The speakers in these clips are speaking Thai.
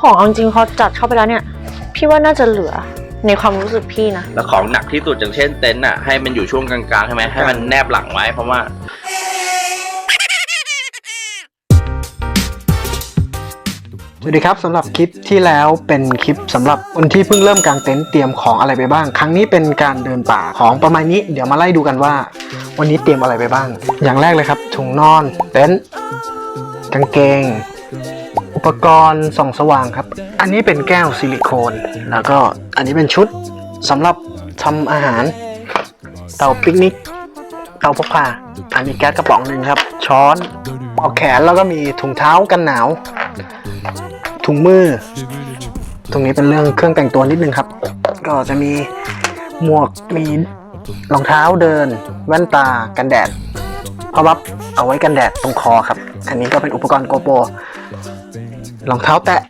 ของเอาจริงๆพอจัดเข้าไปแล้วเนี่ย พี่ว่าน่าจะเหลือในความรู้สึกพี่นะ แล้วของหนักที่สุดอย่างเช่นเต็นท์อะให้มันอยู่ช่วงกลางๆใช่ไหมให้มันแนบหลังไว้เพราะว่าสวัสดีครับสำหรับคลิปที่แล้วเป็นคลิปสำหรับคนที่เพิ่งเริ่มกางเต็นท์เตรียมของอะไรไปบ้าง ครั้งนี้เป็นการเดินป่าของประมาณนี้ เดี๋ยวมาไล่ดูกันว่า วันนี้เตรียมอะไรไปบ้าง อย่างแรกเลยครับถุงนอน เต็นท์กางเกง อุปกรณ์ส่องสว่างครับ อันนี้เป็นแก้วซิลิโคน แล้วก็อันนี้เป็นชุดสำหรับทำอาหาร เตาปิกนิก เตาพกพาอันนี้แก๊สกระป๋องหนึ่งครับ ช้อนปอกแขนแล้วก็มีถุงเท้ากันหนาว ถุงมือ ตรงนี้เป็นเรื่องเครื่องแต่งตัวนิดนึงครับ ก็จะมีหมวกมีรองเท้าเดิน แว่นตากันแดดพราะว่าเอาไว้กันแดดตรงคอครับ อันนี้ก็เป็นอุปกรณ์โกโปร รองเท้าแตะ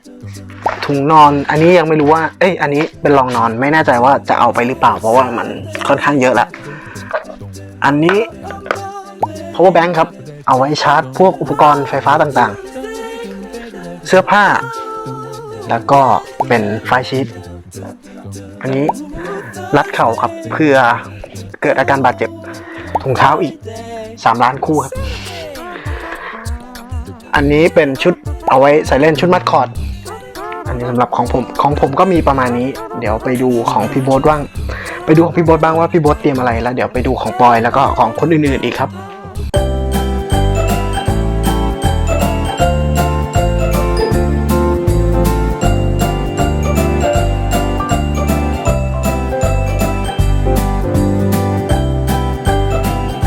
ถุงนอนอันนี้ยังไม่รู้ว่า เอ้ย อันนี้เป็นรองนอนไม่แน่ใจว่าจะเอาไปหรือเปล่า เพราะว่ามันค่อนข้างเยอะละ อันนี้ power bank ครับ เอาไว้ชาร์จ พวกอุปกรณ์ไฟฟ้าต่างๆ เสื้อผ้า แล้วก็เป็นไฟชีตอันนี้รัดเข่าครับเพื่อเกิดอาการบาดเจ็บถุงเท้าอีก 3 ล้านคู่ครับ อันนี้เป็นชุด เอาไว้ใส่เล่นชุดมัดคอร์ดอันนี้สำหรับของผมของผมก็มีประมาณนี้ เดี๋ยวไปดูของพี่โบ๊ทบ้าง ไปดูของพี่โบ๊ทบ้างว่าพี่โบ๊ทเตรียมอะไรแล้วเดี๋ยวไปดูของปอยแล้วก็ของคนอื่นๆอีกครับ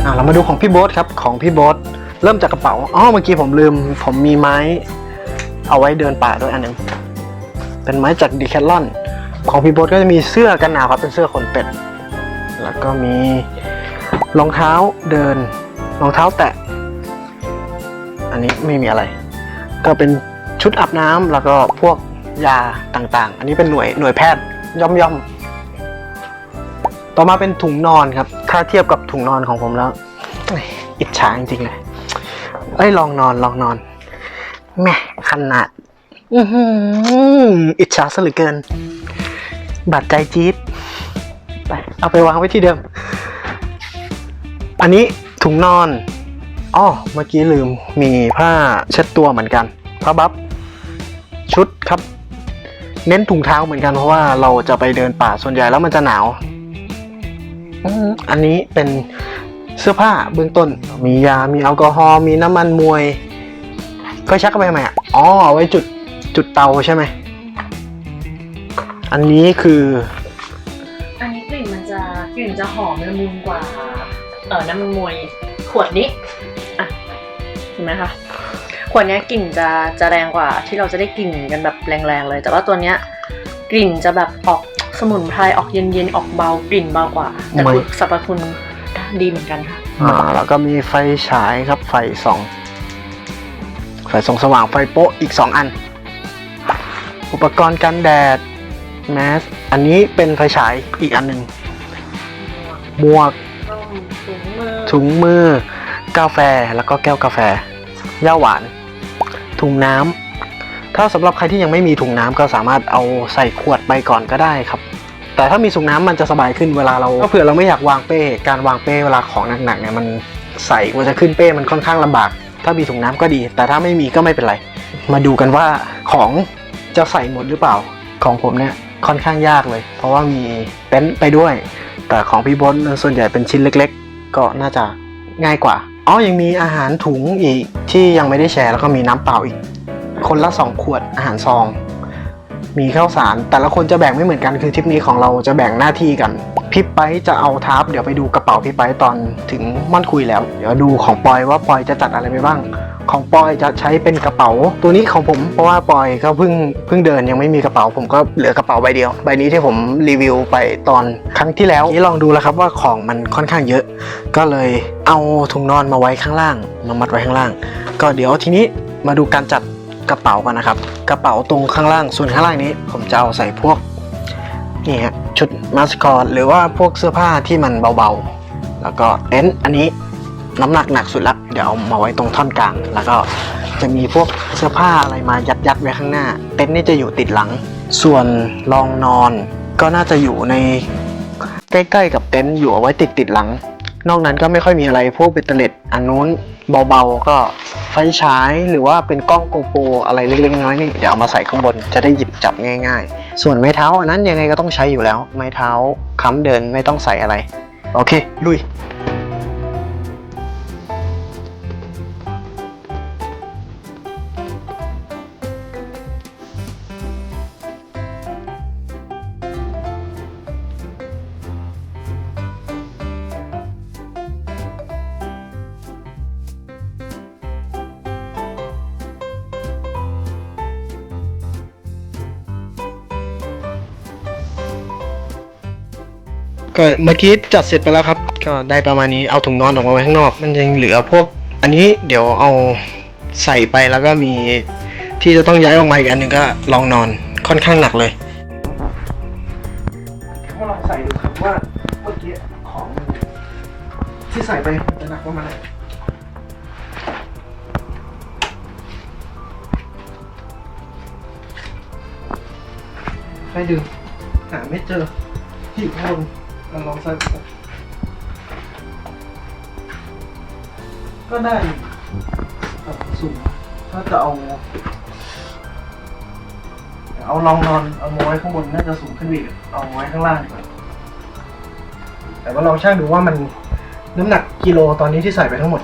อะเรามาดูของพี่โบ๊ทครับของพี่โบ๊ทเริ่มจากกระเป๋าอ๋อเมื่อกี้ผมลืม ผมมีไม้ เอาไว้เดินป่าด้วยอันหนึ่งเป็นไม้จากดีแคทลอน ของพี่โบ๊ทก็จะมีเสื้อกันหนาวครับเป็นเสื้อขนเป็ด แล้วก็มีรองเท้าเดินรองเท้าแตะ อันนี้ไม่มีอะไร ก็เป็นชุดอาบน้ำแล้วก็พวกยาต่างๆ อันนี้เป็นหน่วยหน่วยแพทย์ย่อมย่อมๆต่อมาเป็นถุงนอนครับ ถ้าเทียบกับถุงนอนของผมแล้ว อิจฉาจริงๆเลย เอ้ยลองนอนลองนอนแม่ ขนาดอื้มอิจฉาซะเหลือเกิน บาดใจจี๊ดไปเอาไปวางไว้ที่เดิม อันนี้ถุงนอนอ้อเมื่อกี้ลืมมีผ้าเช็ดตัวเหมือนกันผ้าบัฟชุดครับ เน้นถุงเท้าเหมือนกันเพราะว่าเราจะไปเดินป่าส่วนใหญ่แล้วมันจะหนาวอันนี้เป็นเสื้อผ้าเบื้องต้น มียา มีแอลกอฮอล์ มีน้ำมันมวย เคยชักเข้าไปทำไมอะอ๋อเอาไว้จุดจุดเตาใช่ไหม อันนี้คือ อันนี้กลิ่นมันจะกลิ่นจะหอมละมุนกว่า เออน้ำมันมวยขวดนี้อะเห็นไหมคะขวดเนี้ยกลิ่นจะจะแรงกว่าที่เราจะได้กลิ่นกันแบบแรงๆเลย แต่ว่าตัวเนี้ยกลิ่นจะแบบออกสมุนไพรออกเย็นๆออกเบากลิ่นเบากว่าแต่ไม่คือสรรพคุณดีเหมือนกันค่ะ อ่าแล้วก็มีไฟฉายครับไฟสอง ไฟส่องสว่างไฟโป๊ะอีก 2 อัน อุปกรณ์กันแดด แมส อันนี้เป็นไฟฉายอีกอันหนึ่งหมวกถุงมือถุงมือ กาแฟแล้วก็แก้วกาแฟย่าหวาน ถุงน้ำถ้าสำหรับใครที่ยังไม่มีถุงน้ำก็สามารถเอาใส่ขวดไปก่อนก็ได้ครับ แต่ถ้ามีถุงน้ำมันจะสบายขึ้นเวลาเราก็เผื่อเราไม่อยากวางเป้ การวางเป้เวลาของหนักๆเนี่ยมันใส่มันจะขึ้นเป้มันค่อนข้างลำบาก ถ้ามีถุงน้ำก็ดี แต่ถ้าไม่มีก็ไม่เป็นไร มาดูกันว่าของจะใส่หมดหรือเปล่า ของผมเนี่ยค่อนข้างยากเลย เพราะว่ามีเต็นท์ไปด้วย แต่ของพี่บดส่วนใหญ่เป็นชิ้นเล็ก ๆ ก็น่าจะง่ายกว่าอ๋อยังมีอาหารถุงอีกที่ยังไม่ได้แชร์แล้วก็มีน้ำเปล่าอีก คนละสองขวดอาหารซอง มีข้าวสารแต่ละคนจะแบ่งไม่เหมือนกันคือทริปนี้ของเราจะแบ่งหน้าที่กัน พี่ไปจะเอาทาร์ปเดี๋ยวไปดูกระเป๋าพี่ไปตอนถึงม่อนคุยแล้ว เดี๋ยวดูของปอยว่าปอยจะจัดอะไรไปบ้าง ของปอยจะใช้เป็นกระเป๋า ตัวนี้ของผมเพราะว่าปอยก็เพิ่งเพิ่งเดินยังไม่มีกระเป๋า ผมก็เหลือกระเป๋าใบเดียว ใบนี้ที่ผมรีวิวไปตอนครั้งที่แล้วนี่ลองดูแล้วครับว่าของมันค่อนข้างเยอะ ก็เลยเอาถุงนอนมาไว้ข้างล่างมามัดไว้ข้างล่าง ก็เดี๋ยวทีนี้มาดูการจัดกระเป๋ากันนะครับ กระเป๋าตรงข้างล่างส่วนข้างล่างนี้ ผมจะเอาใส่พวก นี่ฮะชุดมาสคอตหรือว่าพวกเสื้อผ้าที่มันเบาๆ แล้วก็เต็นท์อันนี้น้ำหนักหนักสุดละเดี๋ยวเอามาไว้ตรงท่อนกลาง แล้วก็จะมีพวกเสื้อผ้าอะไรมายัดยัดๆไว้ข้างหน้า เต็นท์นี่จะอยู่ติดหลัง ส่วนรองนอนก็น่าจะอยู่ในใกล้ๆกับเต็นท์อยู่เอาไว้ติดติดหลัง นอกนั้นก็ไม่ค่อยมีอะไรพวกเบตเตอร์เล็ตอันนู้นเบาๆก็ไฟฉายหรือว่าเป็นกล้องโกโปรอะไรเล็กๆน้อยๆนี่เดี๋ยวเอามาใส่ข้างบนจะได้หยิบจับง่ายๆ ส่วนไม้เท้าอันนั้นยังไงก็ต้องใช้อยู่แล้ว ไม้เท้าค้ำเดินไม่ต้องใส่อะไร โอเค ลุย ก็เมื่อกี้จัดเสร็จไปแล้วครับ ก็ได้ประมาณนี้เอาถุงนอนออกมาไว้ข้างนอก มันยังเหลือพวก อันนี้เดี๋ยวเอาใส่ไปแล้วก็มีที่จะต้องย้ายออกมาอีกอันหนึ่งก็ลองนอนค่อนข้างหนักเลยก็ลองใส่ดูครับว่าเมื่อกี้ของที่ใส่ไปจะหนักประมาณไหนให้ดูหาไม่เจอที่อยู่ข้างบน เราลองใส่ก็ได้กับสุ่มถ้าจะเอา เอาลองนอนเอามาไว้ข้างบนน่าจะสูงขึ้นอีกเอาไว้ข้างล่างดีกว่าแต่ว่าลองช่างดูว่ามันน้ำหนักกิโลตอนนี้ที่ใส่ไปทั้งหมด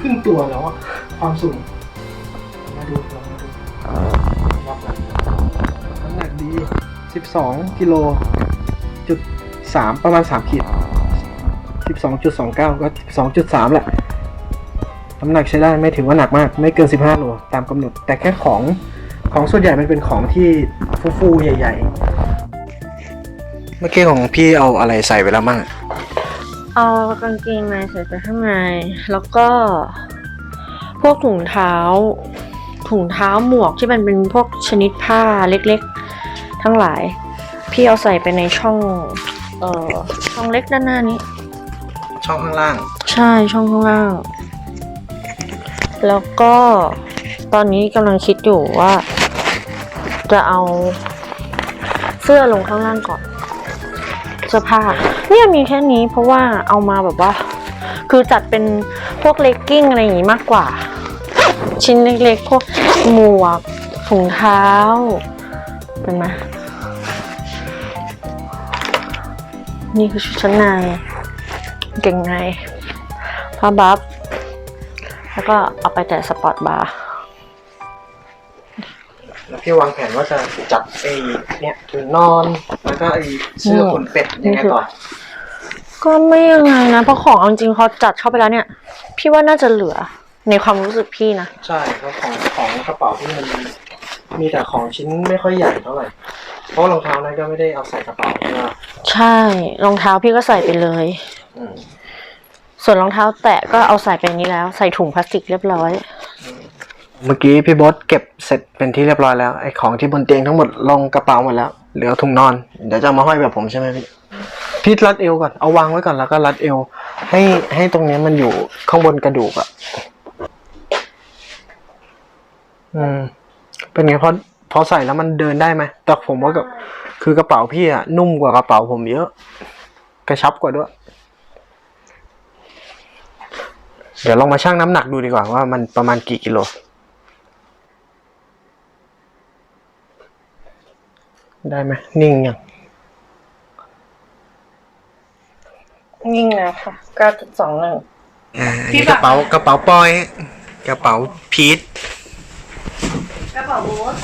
ครึ่งตัวแล้วอะความสูง มาดูลองมาดูวัดกันน้ำหนักดี 12กิโล สามประมาณ3ขีด12.29ก็2.3แหละน้ำหนักใช้ได้ไม่ถือว่าหนักมาก ไม่เกิน15โลตามกำหนด แต่แค่ของของส่วนใหญ่มันเป็นของที่ฟูๆใหญ่ ๆ เมื่อกี้ของพี่เอาอะไรใส่ไปแล้วมั่งเอากางเกงในใส่ไปข้างในแล้วก็ พวกถุงเท้า ถุงเท้าหมวกที่มันเป็นพวกชนิดผ้าเล็กๆ ทั้งหลาย พี่เอาใส่ไปในช่อง เอ่อช่องเล็กด้านหน้านี้ ช่องข้างล่าง ใช่ช่องข้างล่าง แล้วก็ตอนนี้กำลังคิดอยู่ว่า จะเอาเสื้อลงข้างล่างก่อนเสื้อผ้าเนี่ยมีแค่นี้เพราะว่าเอามาแบบว่า คือจัดเป็นพวกเลกกิ้งอะไรอย่างงี้มากกว่า ชิ้นเล็กๆ พวกหมวกถุงเท้าเป็นไหม นี่คือชุดชั้นในเก่งในผ้าบัฟแล้วก็เอาไปแต่สปอร์ตบาร์แล้วพี่วางแผนว่าจะจัดไอ้เนี่ยถุงนอนแล้วก็ไอ้เสื้อขนเป็ดยังไงต่อก็ไม่ยังไงนะเพราะของเอาจริงๆพอจัดเข้าไปแล้วเนี่ย พี่ว่าน่าจะเหลือในความรู้สึกพี่นะ ใช่ครับของของกระเป๋าที่มันมีแต่ของชิ้นไม่ค่อยใหญ่เท่าไหร่ เพราะรองเท้านั้นก็ไม่ได้เอาใส่กระเป๋าใช่ไหมใช่รองเท้าพี่ก็ใส่ไปเลย อืมส่วนรองเท้าแตะก็เอาใส่ไปนี้แล้ว ใส่ถุงพลาสติกเรียบร้อย เมื่อกี้พี่บอสเก็บเสร็จเป็นที่เรียบร้อยแล้วไอ้ของที่บนเตียงทั้งหมดลงกระเป๋าหมดแล้วเหลือถุงนอนเดี๋ยวจะเอามาห้อยแบบผมใช่ไหมพี่พี่รัดเอวก่อนเอาวางไว้ก่อนแล้วก็รัดเอว ให้ให้ตรงเนี้ยมันอยู่ข้างบนกระดูกอะอืม เป็นไงพอ พอใส่แล้วมันเดินได้ไหมแต่ผมว่ากับคือกระเป๋าพี่อะนุ่มกว่ากระเป๋าผมเยอะ กระชับกว่าด้วย เดี๋ยวลองมาชั่งน้ำหนักดูดีกว่าว่ามันประมาณกี่กิโลได้ไหมนิ่งยังยิ่งนะค่ะ9.21อ่าพี่นี่กระเป๋าฝากกระเป๋าปอย กระเป๋าพีทกระเป๋าโบ๊ท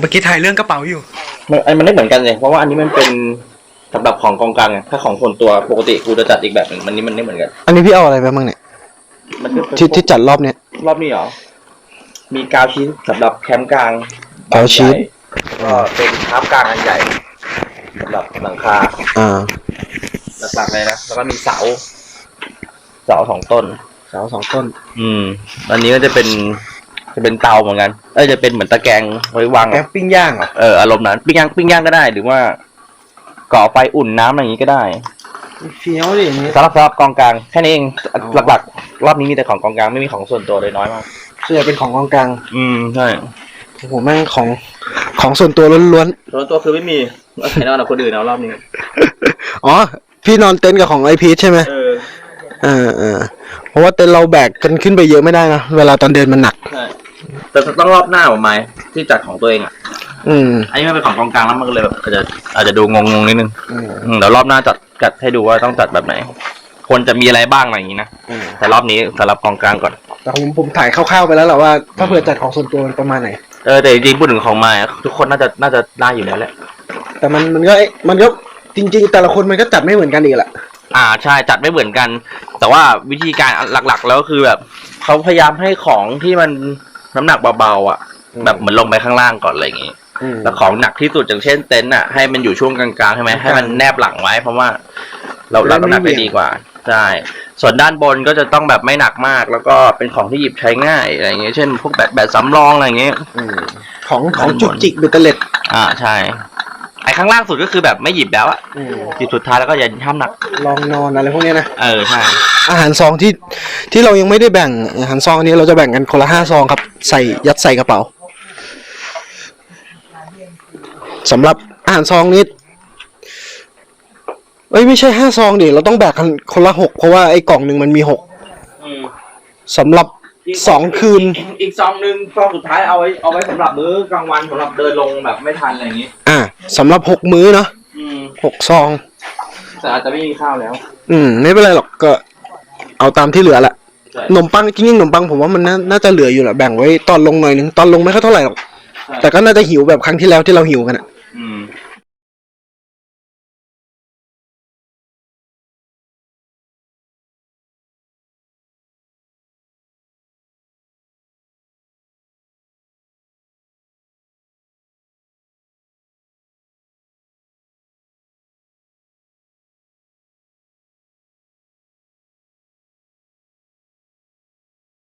เมื่อกี้ถ่ายเรื่องกระเป๋าอยู่มันอันมันไม่เหมือนกันเลยเพราะว่าอันนี้มันเป็นสำหรับของกองกลางไงถ้าของส่วนตัวปกติกูจะจัดอีกแบบหนึ่งมันนี้มันไม่เหมือนกันอันนี้พี่เอาอะไรไปบ้างเนี่ยมันก็เป็นที่ที่จัดรอบเนี้ยรอบนี้เหรอมีกาวชีสสำหรับแคมป์กลางกาวชีสก็เป็นทับกลางอันใหญ่สำหรับหลังคาอ่าหลักๆเลยนะแล้วก็มีเสา เสาสองต้น เสาสองต้น อืม อันนี้ก็จะเป็น จะเป็นเตาเหมือนกันเอ้ยจะเป็นเหมือนตะแกรงไว้วางแอปปิ้งย่างเหรอเอออารมณ์นั้น ปิ้งย่างปิ้งย่างก็ได้ หรือว่า ก่อไฟอุ่นน้ำอะไรอย่างนี้ก็ได้เฟี้ยวดิอย่างนี้สำหรับสำหรับกองกลางแค่นี้เองหลักๆ รอบนี้มีแต่ของกองกลางไม่มีของส่วนตัวเลยน้อยมากส่วนใหญ่เป็นของกองกลางอืมใช่โอ้โหแม่งของของส่วนตัวล้วนส่วนตัวคือไม่มีใครนอนกับคนอื่นเอารอบนี้ๆอ๋อ พี่นอนเต็นท์กับของไอพีชใช่ไหมเออเออเออเพราะว่าเต็นท์เราแบกกันขึ้นไปเยอะไม่ได้นะเวลาตอนเดินมันหนัก ใช่ แต่ต้องรอบหน้าผมไหมที่จัดของตัวเองอะอืมอันนี้มันเป็นของกองกลางแล้วมันก็เลยแบบอาจจะอาจจะดูงงๆนิดนึงอืมอืมเดี๋ยวรอบหน้าจัดจัดให้ดูว่าต้องจัดแบบไหนควรจะมีอะไรบ้างอะไรอย่างนี้นะอืมแต่รอบนี้สำหรับกองกลางก่อน แต่ผมผมถ่ายคร่าวๆไปแล้วแหละว่า ถ้าเผื่อจัดของส่วนตัวมันประมาณไหน เออแต่จริงๆพูดถึงของไม้อะทุกคนน่าจะน่าจะได้อยู่แล้วแหละ แต่มันมันก็มันก็จริง ๆ แต่ละคนมันก็จัดไม่เหมือนกันอีกแหละอ่าใช่จัดไม่เหมือนกัน แต่ว่าวิธีการหลักๆ แล้วคือแบบเขาพยายามให้ของที่มัน น้ำหนักเบาๆอะแบบเหมือนลงไปข้างล่างก่อนอะไรอย่างงี้ อืม แล้วของหนักที่สุดอย่างเช่นเต็นท์อะให้มันอยู่ช่วงกลางๆใช่ไหมให้มันแนบหลังไว้ เพราะว่า เราเราน้ำหนักได้ดีกว่าใช่ส่วนด้านบนก็จะต้องแบบไม่หนักมาก แล้วก็เป็นของที่หยิบใช้ง่ายอะไรอย่างเงี้ยเช่นพวกแบบแบบสำรองอะไรอย่างเงี้ย อืมของของด้านบนจุกจิกเบตเตอร์เล็ดอ่าใช่ไอ้ข้างล่างสุดก็คือแบบไม่หยิบแล้วอะอืมหยิบสุดท้ายแล้วก็อย่าห้ามหนัก ลองนอนอะไรพวกเนี้ยนะ เออใช่อาหารซองที่ที่เรายังไม่ได้แบ่งอาหารซองอันนี้เราจะแบ่งกันคนละห้าซองครับ ใส่ยัดใส่กระเป๋าสำหรับอาหารซองนี้เอ้ยไม่ใช่ห้าซองดิเราต้องแบ่งกันคนละหกเพราะว่าไอ้กล่องหนึ่งมันมีหกสำหรับสองคืนอีกอีกซองหนึ่งซองสุดท้ายเอาไว้เอาไว้สำหรับมื้อกลางวันสำหรับเดินลงแบบไม่ทันอะไรอย่างงี้ อ่าสำหรับหกมื้อเนาะอืมหกซอง แต่อาจจะไม่มีข้าวแล้ว อืม ไม่เป็นไรหรอกก็เอาตามที่เหลือแหละใช่ ขนมปังจริงๆขนมปังผมว่ามันน่าน่าจะเหลืออยู่แหละแบ่งไว้ตอนลงหน่อยนึงตอนลงไม่ค่อยเท่าไหร่หรอกแต่ก็น่าจะหิวแบบครั้งที่แล้วที่เราหิวกันอะ